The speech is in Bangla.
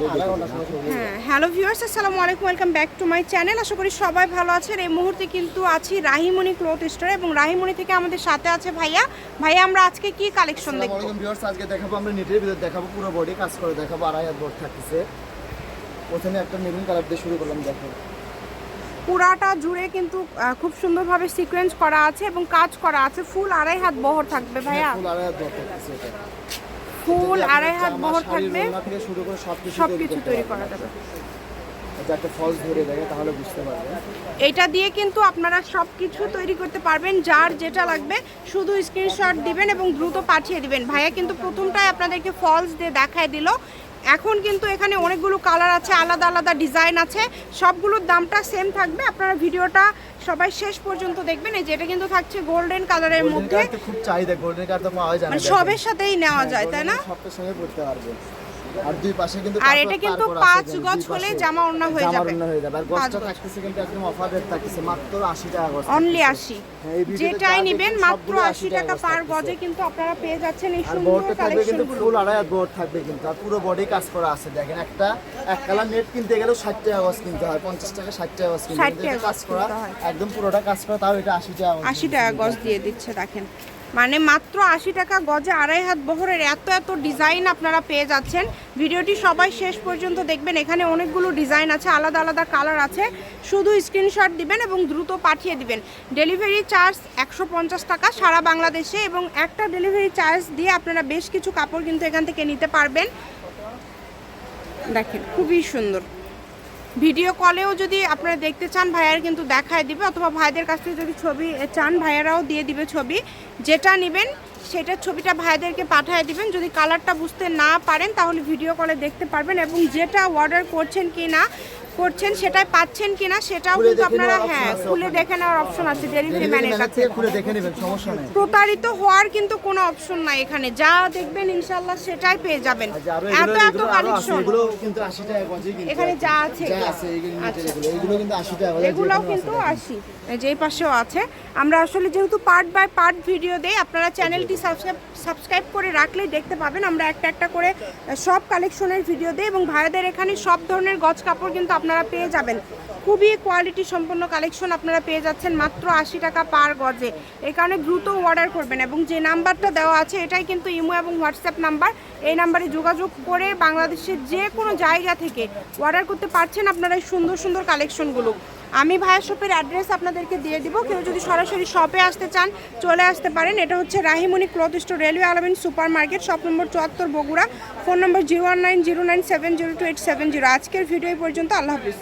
হ্যাঁ হ্যালো ভিউয়ার্স আসসালামু আলাইকুম welcome back to my channel আশা করি সবাই ভালো আছেন। এই মুহূর্তে কিন্তু আছি রাহিমণি ক্লথ স্টোরে এবং রাহিমণি থেকে আমাদের সাথে আছে ভাইয়া। ভাইয়া আমরা আজকে কি কালেকশন দেখব? আলাইকুম ভিউয়ার্স আজকে দেখাবো আমরা নেটের ভিতর দেখাবো পুরো বডি কাজ করে দেখাবো আড়াই হাত বোর্ড থাকতেছে। প্রথমে একটা মেরুন কালার দিয়ে শুরু করলাম দেখো। পুরাটা জুড়ে কিন্তু খুব সুন্দরভাবে সিকোয়েন্স করা আছে এবং কাজ করা আছে। ফুল আড়াই হাত বহর থাকবে ভাইয়া। ফুল আড়াই হাত বোর্ড থাকতেছে এটা। ফুল আড়াই হাত বহর থাকবে। সব কিছু তৈরি করা যাবে। এটা ফলস ধরে দেখে তাহলে বুঝতে পারবেন। এটা দিয়ে কিন্তু আপনারা সব কিছু তৈরি করতে পারবেন যার যেটা লাগবে শুধু স্ক্রিনশট দিবেন এবং দ্রুত পাঠিয়ে দিবেন। ভাইয়া কিন্তু প্রথমটাই আপনাদেরকে ফলস দিয়ে দেখায় দিল। এখন কিন্তু এখানে অনেকগুলো কালার আছে আলাদা আলাদা ডিজাইন আছে সবগুলোর দামটা সেম থাকবে। আপনারা ভিডিওটা সবাই শেষ পর্যন্ত দেখবেন। এই যেটা কিন্তু থাকছে গোল্ডেন কালারের মধ্যে। খুব চাহিদা গোল্ডেন কালার তো পাওয়া যায় না মানে সবের সাথেই নেওয়া যায় তাই না? সবের সঙ্গে পড়তে পারবে। আর দুই পাশে কিন্তু আর এটা কিন্তু পাঁচ গজ হলে জামা ওড়না হয়ে জামা যাবে। ওড়না হয়ে যাবে। আর গজটা থাকতেছে কিন্তু একদম অফার রেট থাকতেছে মাত্র 80 টাকা গজ অনলি থাকতেছে। আশি। হ্যাঁ, এই ভিডিওতে যেটাই নেবেন মাত্র সবগুলো আশি টাকা পার গজে কিন্তু আপনারা পেয়ে যাচ্ছেন এই আর সুন্দর থাকবে কিন্তু ফুল আড়াই বোর্ড থাকবে কিন্তু আর পুরো বডি কাজ করা আছে। দেখেন একটা এক কালার নেট কিনতে গেলেও ষাট টাকা গজ কিনতে হয় পঞ্চাশ টাকা ষাট টাকা গজ কিনতে হয়। কাজ করা একদম পুরোটা কাজ করা তাও এটা আশি টাকা গজ আশি টাকা গজ দিয়ে দিচ্ছে দেখেন। মানে মাত্র আশি টাকা গজে আড়াই হাত বহরের এত এত ডিজাইন আপনারা পেয়ে যাচ্ছেন। ভিডিওটি সবাই শেষ পর্যন্ত দেখবেন। এখানে অনেকগুলো ডিজাইন আছে, আলাদা আলাদা কালার আছে। শুধু স্ক্রিনশট দিবেন এবং দ্রুত পাঠিয়ে দিবেন। ডেলিভারি চার্জ একশো পঞ্চাশ টাকা সারা বাংলাদেশে এবং একটা ডেলিভারি চার্জ দিয়ে আপনারা বেশ কিছু কাপড় কিন্তু এখান থেকে নিতে পারবেন। দেখেন, খুবই সুন্দর। ভিডিও কলেও যদি আপনারা দেখতে চান, ভাইয়ার কিন্তু দেখায় দিবে। অথবা ভাইদের কাছ থেকে যদি ছবি চান, ভাইয়ারাও দিয়ে দিবে ছবি। যেটা নেবেন সেটার ছবিটা ভাইদেরকে পাঠিয়ে দিবেন। যদি কালারটা বুঝতে না পারেন, তাহলে ভিডিও কলে দেখতে পারবেন এবং যেটা অর্ডার করছেন কি না করছেন সেটাই পাচ্ছেন কিনা সেটাও কিন্তু আপনারা হ্যাঁ খুলে দেখে নেওয়ার অপশন আছে ডেলিভারি ম্যানের কাছে। খুলে দেখে নেবেন সমস্যা নেই। প্রতারিত হওয়ার কিন্তু কোনো অপশন নাই এখানে। যা দেখবেন ইনশাল্লাহ সেটাই পেয়ে যাবেন। আরও এত এত কালেকশন এগুলো কিন্তু আশি টাকা গজে কিন্তু এখানে যা আছে যা এগুলো। আছে এগুলো আচ্ছা। এগুলো কিন্তু আশি টাকা গজে এগুলোও কিন্তু আছে। আসি যেই পাশেও আছে। আমরা আসলে যেহেতু পার্ট বাই পার্ট ভিডিও দেই আপনারা চ্যানেলটি সাবস্ক্রাইব সাবস্ক্রাইব করে রাখলেই দেখতে পাবেন। আমরা একটা একটা করে সব কালেকশনের ভিডিও দেই এবং ভাইদের এখানে সব ধরনের গজ কাপড় কিন্তু আপনারা পেয়ে যাবেন। খুবই কোয়ালিটি সম্পন্ন কালেকশন আপনারা পেয়ে যাচ্ছেন মাত্র আশি টাকা পার গজে। এই কারণে দ্রুত অর্ডার করবেন এবং যে নাম্বারটা দেওয়া আছে, এটাই কিন্তু ইমো এবং হোয়াটসঅ্যাপ নাম্বার। এই নাম্বারে যোগাযোগ করে বাংলাদেশের যে কোনো জায়গা থেকে অর্ডার করতে পারছেন আপনারা সুন্দর সুন্দর কালেকশনগুলো আমি ভায়া শপের অ্যাড্রেস আপনাদেরকে দিয়ে দিব। কেউ যদি সরাসরি শপে আসতে চান, চলে আসতে পারেন। এটা হচ্ছে Rahimoni cloth store, railway Alamin super market shop number চুয়াত্তর, Bogura. Phone number zero one nine zero nine seven zero two eight seven zero. আজকের ভিডিও পর্যন্ত। আল্লাহ হাফিজ।